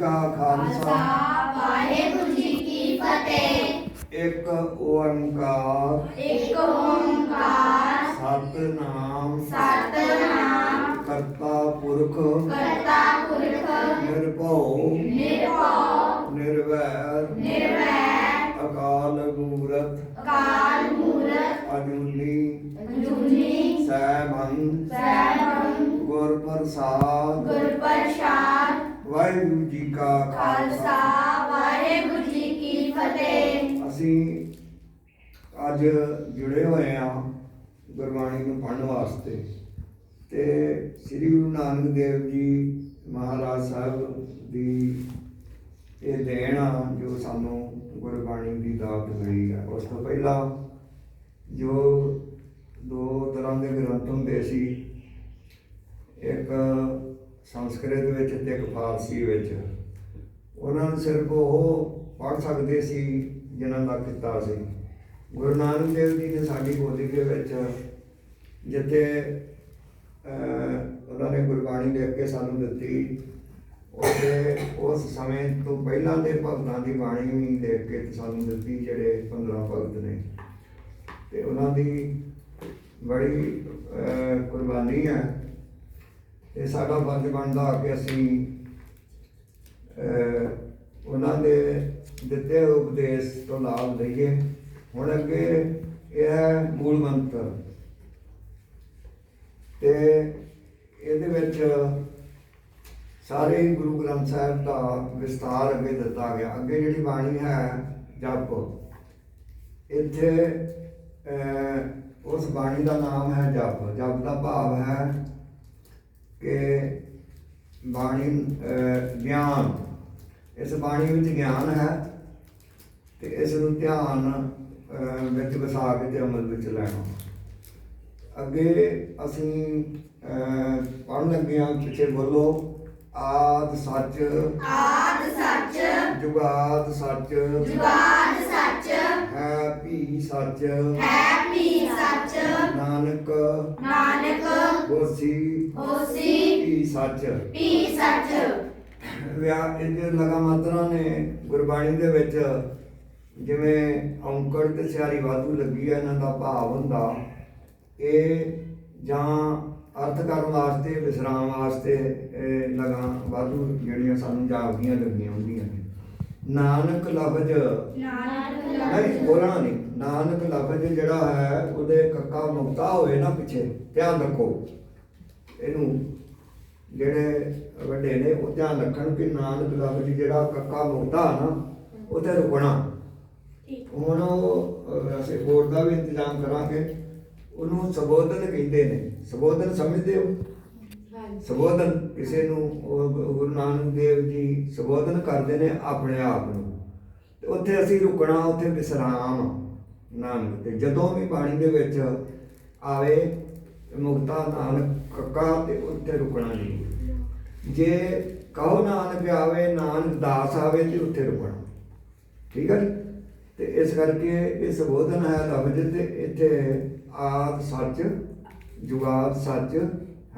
ਕਾ ਖਾਲਸਾ। ਵਾਹਿਗੁਰੂ ਜੀ ਕੀ ਫਤਿਹ। ਇੱਕ ਓੰਕਾਰ। ਇੱਕ ਓੰਕਾਰ। ਸਤਨਾਮ। ਸਤਨਾਮ। ਕਰਤਾ ਪੁਰਖ। ਕਰਤਾ ਪੁਰਖ। ਨਿਰਭਉ। ਨਿਰਭਉ। ਨਿਰਵੈਰ। ਨਿਰਵੈਰ। ਅਕਾਲ ਮੂਰਤ। ਅਕਾਲ ਮੂਰਤ। ਅਜੂਨੀ ਅਜੂਨੀ ਸੈਭੰ ਸੈਭੰ ਗੁਰ ਪ੍ਰਸਾਦ ਅੱਜ ਜੁੜੇ ਹੋਏ ਆ ਗੁਰਬਾਣੀ ਨੂੰ ਪੜ੍ਹਨ ਵਾਸਤੇ ਤੇ ਸ੍ਰੀ ਗੁਰੂ ਨਾਨਕ ਦੇਵ ਜੀ ਮਹਾਰਾਜ ਸਾਹਿਬ ਦੀ ਇਹ ਦੇਣ ਆ ਜੋ ਸਾਨੂੰ ਗੁਰਬਾਣੀ ਦੀ ਦਾਤ ਮਿਲੀ ਹੈ ਉਸ ਤੋਂ ਪਹਿਲਾਂ ਜੋ ਦੋ ਤਰ੍ਹਾਂ ਦੇ ਗ੍ਰੰਥ ਹੁੰਦੇ ਸੀ, ਇੱਕ ਸੰਸਕ੍ਰਿਤ ਵਿੱਚ ਤੇ ਇੱਕ ਫਾਰਸੀ ਵਿੱਚ। ਉਹਨਾਂ ਨੂੰ ਸਿਰਫ ਉਹ ਪੜ੍ਹ ਸਕਦੇ ਸੀ ਜਿਨ੍ਹਾਂ ਦਾ ਕਿੱਤਾ ਸੀ। ਗੁਰੂ ਨਾਨਕ ਦੇਵ ਜੀ ਨੇ ਸਾਡੀ ਬੋਲੀ ਦੇ ਵਿੱਚ ਜਿੱਥੇ ਉਹਨਾਂ ਨੇ ਗੁਰਬਾਣੀ ਲਿਖ ਕੇ ਸਾਨੂੰ ਦਿੱਤੀ ਉਹਦੇ ਉਸ ਸਮੇਂ ਤੋਂ ਪਹਿਲਾਂ ਦੇ ਭਗਤਾਂ ਦੀ ਬਾਣੀ ਵੀ ਲਿਖ ਕੇ ਸਾਨੂੰ ਦਿੱਤੀ ਜਿਹੜੇ 15 ਭਗਤ ਨੇ। ਤੇ ਉਹਨਾਂ ਦੀ ਬੜੀ ਕੁਰਬਾਨੀ ਹੈ। ਤੇ ਸਾਡਾ ਫਰਜ਼ ਬਣਦਾ ਕਿ ਅਸੀਂ ਉਹਨਾਂ ਦੇ ਦਿੱਤੇ ਉਪਦੇਸ਼ ਤੋਂ ਲਾਭ ਲਈਏ। ਹੁਣ ਅੱਗੇ ਇਹ ਹੈ ਮੂਲ ਮੰਤਰ। ਤੇ ਇਹਦੇ ਵਿੱਚ ਸਾਰੇ ਗੁਰੂ ਗ੍ਰੰਥ ਸਾਹਿਬ ਦਾ ਵਿਸਤਾਰ ਅੱਗੇ ਦਿੱਤਾ ਗਿਆ। ਅੱਗੇ ਜਿਹੜੀ ਬਾਣੀ ਹੈ ਜਪ, ਇੱਥੇ ਉਸ ਬਾਣੀ ਦਾ ਨਾਮ ਹੈ ਜਪ। ਜਪ ਦਾ ਭਾਵ ਹੈ ਕਿ ਬਾਣੀ ਗਿਆਨ। ਇਸ ਬਾਣੀ ਵਿੱਚ ਗਿਆਨ ਹੈ ਤੇ ਇਸ ਨੂੰ ਧਿਆਨ ਵਿੱਚ ਵਸਾ ਕੇ ਤੇ ਅਮਲ ਵਿੱਚ ਲੈਣਾ। ਅੱਗੇ ਅਸੀਂ ਪੜ੍ਹਨ ਲੱਗੇ ਹਾਂ ਪਿੱਛੇ ਬੋਲੋ ਆਦ ਸੱਚ। ਆਦ ਸੱਚ। ਜੁਗਾਦ ਸੱਚ। ਜੁਗਾਦ ਸੱਚ। ਹੈ ਭੀ ਸੱਚ। ਹੈ ਵੀ ਸੱਚ। ਨਾਨਕ। ਨਾਨਕ। ਹੋਸੀ। ਹੋਸੀ। ਭੀ ਸੱਚ। ਵੀ ਸੱਚ। ਵਿਆਹ ਇਹ ਲਗਾ ਮਾਤਰਾ ਨੇ ਗੁਰਬਾਣੀ ਦੇ ਵਿੱਚ ਜਿਵੇਂ ਔਂਕੜ ਤੇ ਸਿਆਰੀ ਵਾਧੂ ਲੱਗੀ ਹੈ ਇਹਨਾਂ ਦਾ ਭਾਵ ਹੁੰਦਾ ਇਹ ਜਾਂ ਅਰਥ ਕਰਨ ਵਾਸਤੇ ਵਿਸਰਾਮ ਵਾਸਤੇ ਇਹ ਲਗਾ ਵਾਧੂ ਜਿਹੜੀਆਂ ਸਾਨੂੰ ਜਾਪਦੀਆਂ ਲੱਗੀਆਂ ਹੁੰਦੀਆਂ ਨੇ। ਨਾਨਕ ਲਫ਼ਜ਼ ਨਾਨਕ ਨਹੀਂ ਬੋਲਣਾ ਨਹੀਂ। ਨਾਨਕ ਲਫ਼ਜ਼ ਜਿਹੜਾ ਹੈ ਉਹਦੇ ਕੱਕਾ ਮੁਕਤਾ ਹੋਵੇ ਨਾ ਪਿੱਛੇ ਧਿਆਨ ਰੱਖੋ। ਇਹਨੂੰ ਜਿਹੜੇ ਵੱਡੇ ਨੇ ਉਹ ਧਿਆਨ ਰੱਖਣ ਕਿ ਨਾਨਕ ਲਫ਼ਜ਼ ਜਿਹੜਾ ਕੱਕਾ ਮੁਕਤਾ ਨਾ ਉੱਥੇ ਰੁਕਣਾ। ਹੁਣ ਉਹ ਅਸੀਂ ਬੋਰਡ ਦਾ ਵੀ ਇੰਤਜ਼ਾਮ ਕਰਾਂਗੇ। ਉਹਨੂੰ ਸੰਬੋਧਨ ਕਹਿੰਦੇ ਨੇ। ਸੰਬੋਧਨ ਸਮਝਦੇ ਹੋ? ਸੰਬੋਧਨ ਕਿਸੇ ਨੂੰ ਉਹ ਗੁਰੂ ਨਾਨਕ ਦੇਵ ਜੀ ਸੰਬੋਧਨ ਕਰਦੇ ਨੇ ਆਪਣੇ ਆਪ ਨੂੰ। ਤੇ ਉੱਥੇ ਅਸੀਂ ਰੁਕਣਾ ਉੱਥੇ ਵਿਸਰਾਮ ਨਾਨਕ ਤੇ। ਜਦੋਂ ਵੀ ਬਾਣੀ ਦੇ ਵਿੱਚ ਆਵੇ ਮੁਕਤਾ ਨਾਨਕ ਕੱਕਾ ਤੇ ਉੱਥੇ ਰੁਕਣਾ ਜੀ ਜੇ ਕਹੋ ਨਾਨਕ ਆਵੇ ਨਾਨਕ ਦਾਸ ਆਵੇ ਤੇ ਉੱਥੇ ਰੁਕਣਾ। ਠੀਕ ਹੈ ਜੀ? ਤੇ ਇਸ ਕਰਕੇ ਇਹ ਸੰਬੋਧਨ ਹੈ ਲਫ਼ਜ਼ ਤੇ ਇੱਥੇ ਆਦ ਸੱਚ, ਜੁਗਾਦ ਸੱਚ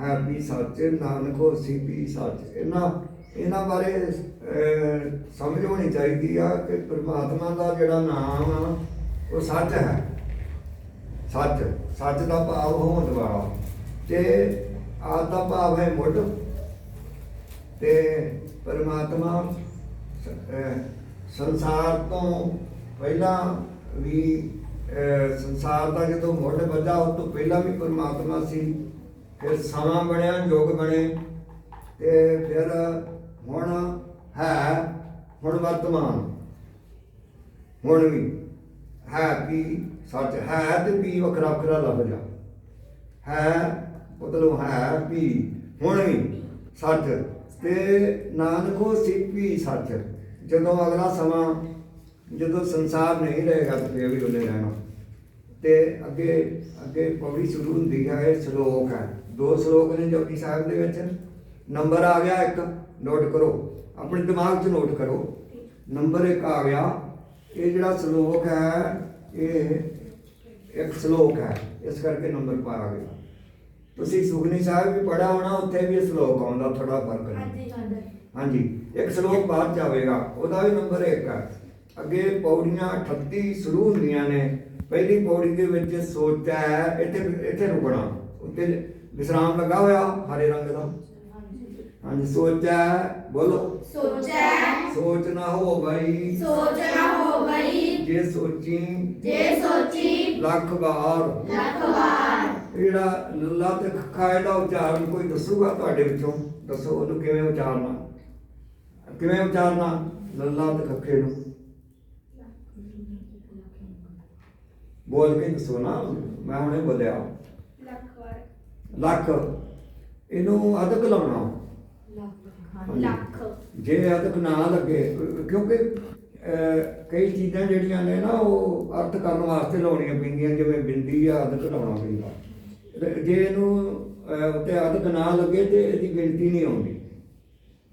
ਹੈ ਵੀ ਸੱਚ, ਨਾਨਕ ਹੋਸੀ ਵੀ ਸੱਚ। ਇਹਨਾਂ ਇਹਨਾਂ ਬਾਰੇ ਸਮਝ ਹੋਣੀ ਚਾਹੀਦੀ ਆ ਕਿ ਪ੍ਰਮਾਤਮਾ ਦਾ ਜਿਹੜਾ ਨਾਮ ਆ, ਉਹ ਸੱਚ ਹੈ। ਸੱਚ। ਸੱਚ ਦਾ ਭਾਵ ਹੋਂਦ ਵਾਲਾ ਤੇ ਆਦ ਦਾ ਭਾਵ ਹੈ ਮੁੱਢ। ਤੇ ਪਰਮਾਤਮਾ ਸੰਸਾਰ ਤੋਂ ਪਹਿਲਾਂ ਵੀ, ਅਹ, ਸੰਸਾਰ ਦਾ ਜਦੋਂ ਮੁੱਢ ਵੱਜਾ ਉਸ ਤੋਂ ਪਹਿਲਾਂ ਵੀ ਪਰਮਾਤਮਾ ਸੀ। ਫਿਰ ਸਮਾਂ ਬਣਿਆ, ਯੁੱਗ ਬਣੇ। ਤੇ ਫਿਰ ਹੁਣ ਹੈ, ਹੁਣ ਵਰਤਮਾਨ। ਹੁਣ ਵੀ ਹੈ ਵੀ ਸੱਚ? ਹੈ ਤੇ ਵੀ ਵੱਖਰਾ ਵੱਖਰਾ ਲੱਭ ਜਾ। ਹੈ ਮਤਲਬ ਹੈ ਵੀ ਹੁਣ ਵੀ ਸੱਚ। ਤੇ ਨਾਨਕੋ ਸਿੱਪੀ ਸੱਚ। ਜਦੋਂ ਅਗਲਾ ਸਮਾਂ ਜਦੋਂ ਸੰਸਾਰ ਨਹੀਂ ਰਹੇਗਾ ਤਾਂ ਫਿਰ ਵੀ ਉਹਨੇ ਰਹਿਣਾ। ਤੇ ਅੱਗੇ ਅੱਗੇ ਪੌੜੀ ਸ਼ੁਰੂ ਹੁੰਦੀ ਹੈ ਇਹ ਸ਼ਲੋਕ ਹੈ ਦੋ ਸ਼ਲੋਕ ਨੇ ਜਪਜੀ ਸਾਹਿਬ ਦੇ ਵਿੱਚ। ਨੰਬਰ ਆ ਗਿਆ ਇੱਕ ਨੋਟ ਕਰੋ। ਆਪਣੇ ਦਿਮਾਗ 'ਚ ਨੋਟ ਕਰੋ। ਨੰਬਰ ਇੱਕ ਆ ਗਿਆ। ਇਹ ਜਿਹੜਾ ਸ਼ਲੋਕ ਹੈ ਇਹ ਇੱਕ ਸ਼ਲੋਕ ਹੈ। ਇਸ ਕਰਕੇ ਨੰਬਰ ਪਾਇਆ ਗਿਆ। ਤੁਸੀਂ ਸੁਖਨੀ ਸਾਹਿਬ ਵੀ ਪੜਿਆ ਹੋਣਾ ਉੱਥੇ ਵੀ ਇਹ ਸ਼ਲੋਕ ਆਉਂਦਾ ਥੋੜਾ ਫ਼ਰਕ ਹੈ। ਹਾਂਜੀ ਹਾਂਜੀ। ਇੱਕ ਸ਼ਲੋਕ ਬਾਅਦ ਚ ਆਵੇਗਾ। ਉਹਦਾ ਵੀ ਨੰਬਰ 1 ਹੈ। ਅੱਗੇ ਪੌੜੀਆਂ 38 ਸ਼ੁਰੂ ਹੁੰਦੀਆਂ ਨੇ ਪਹਿਲੀ ਪੌੜੀ ਦੇ ਵਿੱਚ ਸੋਚਾ ਹੈ ਇੱਥੇ ਇੱਥੇ ਰੁਕਣਾ ਉੱਤੇ ਵਿਸਰਾਮ ਲੱਗਾ ਹੋਇਆ ਹਰੇ ਰੰਗ ਦਾ। ਹਾਂਜੀ ਸੋਚਾ ਬੋਲੋ। ਸੋਚੈ ਸੋਚ ਨਾ ਹੋ ਗਈ ਸੋਚ ਨਾ ਹੋ ਗਈ ਜੇ ਸੋਚੀ। ਜੇ ਸੋਚੀ। ਲੱਖ ਵਾਰ ਲੱਖ ਵਾਰ ਜਿਹੜਾ ਲੱਲਾ ਤੇ ਖੱਖਾ ਇਹਦਾ ਉਚਾਰਨ ਕੋਈ ਦੱਸੂਗਾ ਤੁਹਾਡੇ ਵਿੱਚੋਂ? ਦੱਸੋ ਉਹਨੂੰ ਕਿਵੇਂ ਉਚਾਰਨਾ? ਕਿਵੇਂ ਉਚਾਰਨਾ? ਲੱਲਾ ਤੇ ਖੱਖੇ ਨੂੰ। ਬੋਲ ਕੇ ਦੱਸੋ ਨਾ ਮੈਂ ਹੁਣੇ ਬੋਲਿਆ। ਲੱਖ ਵਾਰ। ਲੱਖ। ਇਹਨੂੰ ਅਦਕ ਲਾਉਣਾ। ਲੱਖ। ਜੇ ਅਦਕ ਨਾ ਲੱਗੇ ਕਿਉਂਕਿ ਕਈ ਚੀਜ਼ਾਂ ਜਿਹੜੀਆਂ ਨੇ ਨਾ ਉਹ ਅਰਥ ਕਰਨ ਵਾਸਤੇ ਲਾਉਣੀਆਂ ਪੈਂਦੀਆਂ ਜਿਵੇਂ ਬਿੰਦੀ ਆ ਅਦਕ ਲਾਉਣਾ ਪੈਂਦਾ। ਜੇ ਇਹਨੂੰ ਉੱਤੇ ਅਦਕ ਨਾ ਲੱਗੇ ਤੇ ਇਹਦੀ ਗਿਣਤੀ ਨਹੀਂ ਆਉਂਦੀ।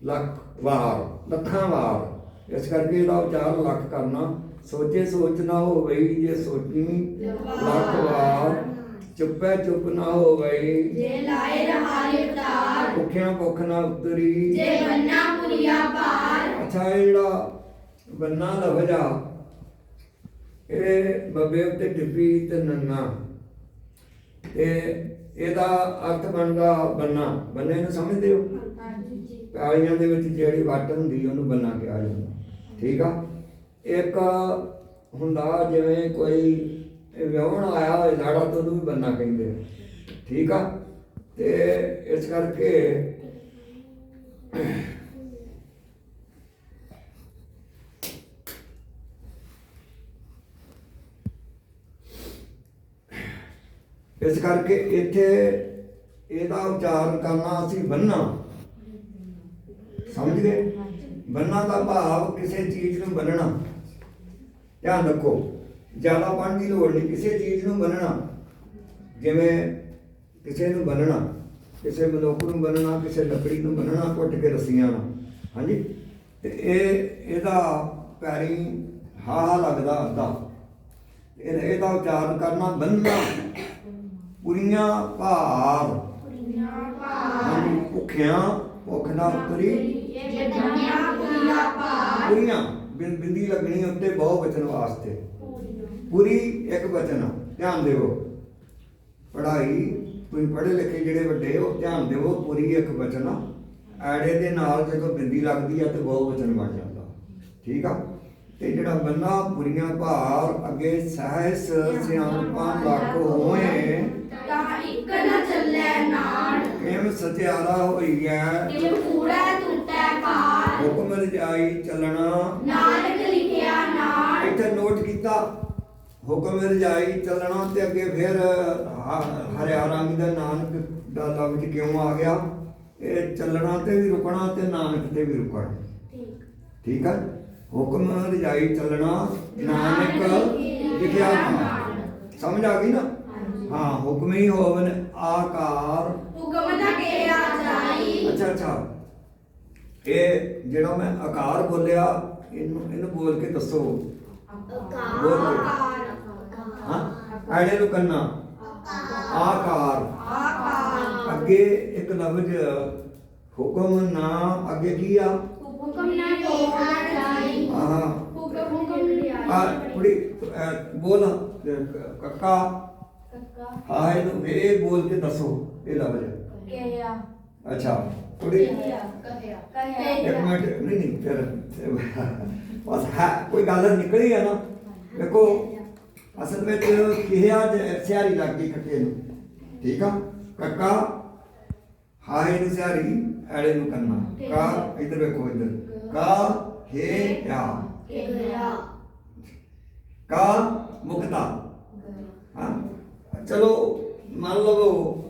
ਲੱਖ ਵਾਰ ਲੱਖਾਂ ਵਾਰ। ਇਸ ਕਰਕੇ ਇਹਦਾ ਉਚਾਰ ਲੱਖ ਕਰਨਾ। ਸੋਚੇ ਸੋਚ ਨਾ ਹੋ ਗਈ ਜੇ ਸੋਚੀ। ਲੱਖ ਵਾਰ ਚੁੱਪੇ ਚੁੱਪ ਨਾ ਹੋ ਗਈ ਜੇ ਲਾਏ ਰਹਾਲੇ ਉਤਾਰ। ਭੁੱਖਿਆਂ ਭੁੱਖ ਨਾ ਉਤਰੀ। ਜੇ ਬੰਨਾ ਪੁਰੀਆ ਪਾਰ। ਅੱਛਾ ਇਹ ਜਿਹੜਾ ਬੰਨਾ ਲਫ਼ਜ਼ ਆ ਇਹ ਬੱਬੇ ਉੱਤੇ ਟਿੱਪੀ ਤੇ ਨੰਨਾ। ਤੇ ਇਹਦਾ ਅਰਥ ਬਣਦਾ ਬੰਨਾ। ਬੰਨੇ ਨੂੰ ਸਮਝਦੇ ਹੋ? ਕਾਲੀਆਂ ਦੇ ਵਿੱਚ ਜਿਹੜੀ ਵੱਟ ਹੁੰਦੀ ਉਹਨੂੰ ਬੰਨਾ ਕਿਹਾ ਜਾਂਦਾ। ਠੀਕ ਆ? ਇੱਕ ਹੁੰਦਾ ਜਿਵੇਂ ਕੋਈ ਵਿਆਹਣ ਆਇਆ ਹੋਏ, ਲਾੜਾ ਤੋਂ ਉਹਨੂੰ ਵੀ ਬੰਨਾ ਕਹਿੰਦੇ ਠੀਕ ਆ? ਤੇ ਇਸ ਕਰਕੇ ਇਸ ਕਰਕੇ ਇੱਥੇ ਇਹਦਾ ਉਚਾਰਨ ਕਰਨਾ ਅਸੀਂ ਬੰਨਾ ਸਮਝ ਗਏ? ਬੰਨਾ ਦਾ ਭਾਵ ਕਿਸੇ ਚੀਜ਼ ਨੂੰ ਬੰਨਣਾ ਧਿਆਨ ਰੱਖੋ ਜ਼ਿਆਦਾ ਪੜ੍ਹਨ ਦੀ ਲੋੜ ਨਹੀਂ ਕਿਸੇ ਚੀਜ਼ ਨੂੰ ਬੰਨਣਾ ਜਿਵੇਂ ਕਿਸੇ ਨੂੰ ਬੰਨਣਾ ਕਿਸੇ ਮਨੁੱਖ ਨੂੰ ਬੰਨਣਾ ਕਿਸੇ ਲੱਕੜੀ ਨੂੰ ਬੰਨਣਾ ਘੁੱਟ ਕੇ ਰੱਸੀਆਂ ਨਾਲ ਹਾਂਜੀ? ਤੇ ਇਹ ਇਹਦਾ ਪੈਰੀ ਹਾ ਲੱਗਦਾ ਅੱਧਾ। ਇਹ ਇਹਦਾ ਉਚਾਰਨ ਕਰਨਾ ਬੰਨਾ ਪੁਰੀਆਂ ਭਾਰ। ਹਾਂਜੀ ਭੁੱਖਿਆਂ ਭੁੱਖ ਨਾ ਉਤਰੀ ਜੇ ਬੰਨਾ ਪੁਰੀਆ ਪਾਰ ਪੁਰੀਆਂ ਬਿੰ- ਬਿੰਦੀ ਲੱਗਣੀ ਉੱਤੇ ਬਹੁ ਵਚਨ ਵਾਸਤੇ। ਪੂਰੀ ਇੱਕ ਵਚਨ ਧਿਆਨ ਦਿਓ ਪੜ੍ਹਾਈ ਕੋਈ ਪੜ੍ਹੇ ਲਿਖੇ ਜਿਹੜੇ ਵੱਡੇ ਉਹ ਧਿਆਨ ਦਿਓ ਪੂਰੀ ਇੱਕ ਵਚਨ। ਐੜੇ ਦੇ ਨਾਲ ਜਦੋਂ ਬਿੰਦੀ ਲੱਗਦੀ ਆ ਤੇ ਬਹੁ ਵਚਨ ਬਣ ਜਾਂਦਾ। ਠੀਕ ਆ? ਤੇ ਜਿਹੜਾ ਬੰਨਾ ਪੁਰੀਆਂ ਭਾਰ ਅੱਗੇ ਸਹਿਸ ਸਿਆਣਪਾਂ ਲੱਖ ਹੋਏ ਤਾਂ ਇੱਕ ਨ ਚੱਲੇ ਨਾੜ। ਐਮ ਸਤਿਆਰਾ ਹੋਈ ਐ ਕਿ ਪੂਰਾ ਟੁੱਟੈ ਪਾਰ ਹੁਕਮ ਰਜਾਈ ਚੱਲਣਾ। ਨਾਨਕ ਲਿਖਿਆ ਨਾੜ ਇੱਥੇ ਨੋਟ ਕੀਤਾ ਹੁਕਮ ਰਜਾਈ ਚੱਲਣਾ ਤੇ ਅੱਗੇ ਫਿਰ ਹਰਿਆ ਰੰਗ ਦਾ ਨਾਨਕ ਦਾ ਲਫ਼ਜ਼ ਕਿਉਂ ਆ ਗਿਆ? ਇਹ ਚੱਲਣਾ ਤੇ ਵੀ ਰੁਕਣਾ ਤੇ ਨਾਨਕ ਤੇ ਵੀ ਰੁਕਣਾ। ਠੀਕ। ਹੈ ਹੁਕਮ ਰਜਾਈ ਚੱਲਣਾ ਨਾਨਕ ਲਿਖਿਆ ਨਾਮ ਸਮਝ ਆ ਗਈ ਨਾ? ਹਾਂ ਹੁਕਮ ਹੀ ਹੋਵਨ ਆਕਾਰ। ਹੁਕਮ ਨਾ ਕਿਹਾ ਜਾਈ ਅੱਛਾ ਅੱਛਾ। ਇਹ ਜਿਹੜਾ ਮੈਂ ਆਕਾਰ ਬੋਲਿਆ ਇਹਨੂੰ ਇਹਨੂੰ ਬੋਲ ਕੇ ਦੱਸੋ। ਹਾਂ? ਆੜੇ ਨੂੰ ਕੰਨਾ। ਆਕਾਰ। ਆਕਾਰ। ਅੱਗੇ ਇੱਕ ਲਫ਼ਜ਼ ਹੁਕਮ ਨਾ ਅੱਗੇ ਕੀ ਆ? ਹੁਕਮ ਨਾ ਕਿਹਾ ਜਾਈ ਆਹ। ਹੁਕਮ ਹੁਕਮ ਆ ਕੁੜੀ ਬੋਲ। ਅਹ, ਕੱਕਾ। ਹਾਂ ਇਹਨੂੰ ਇਹ ਬੋਲ ਕੇ ਦੱਸੋ ਇਹ ਲਫ਼ਜ਼। ਕਿਹਾ ਅੱਛਾ। ਕੁੜੀ। ਕਹਿਆ ਇੱਕ ਮਿੰਟ, ਨਹੀਂ ਨਹੀਂ, ਫਿਰ ਬਸ ਹੈ, ਕੋਈ ਗੱਲ ਨਿਕਲੀ ਆ ਨਾ। ਅਸਲ ਵਿੱਚ ਕਿਹਾ ਸਿਆਰੀ ਲੱਗ ਗਈ ਕੱਕੇ ਨੂੰ। ਠੀਕ ਆ? ਕੱਕਾ, ਹਾਏ ਨੂੰ ਸਿਆਰੀ ਐੜੇ ਨੂੰ ਕਰਨਾ ਕਾ, ਇਧਰ ਵੇਖੋ, ਇਧਰ। ਕਾ, ਹੇ ਯਾ ਕਾ, ਮੁਕਤਾ। ਹਾਂ? ਚਲੋ, ਮੰਨ ਲਵੋ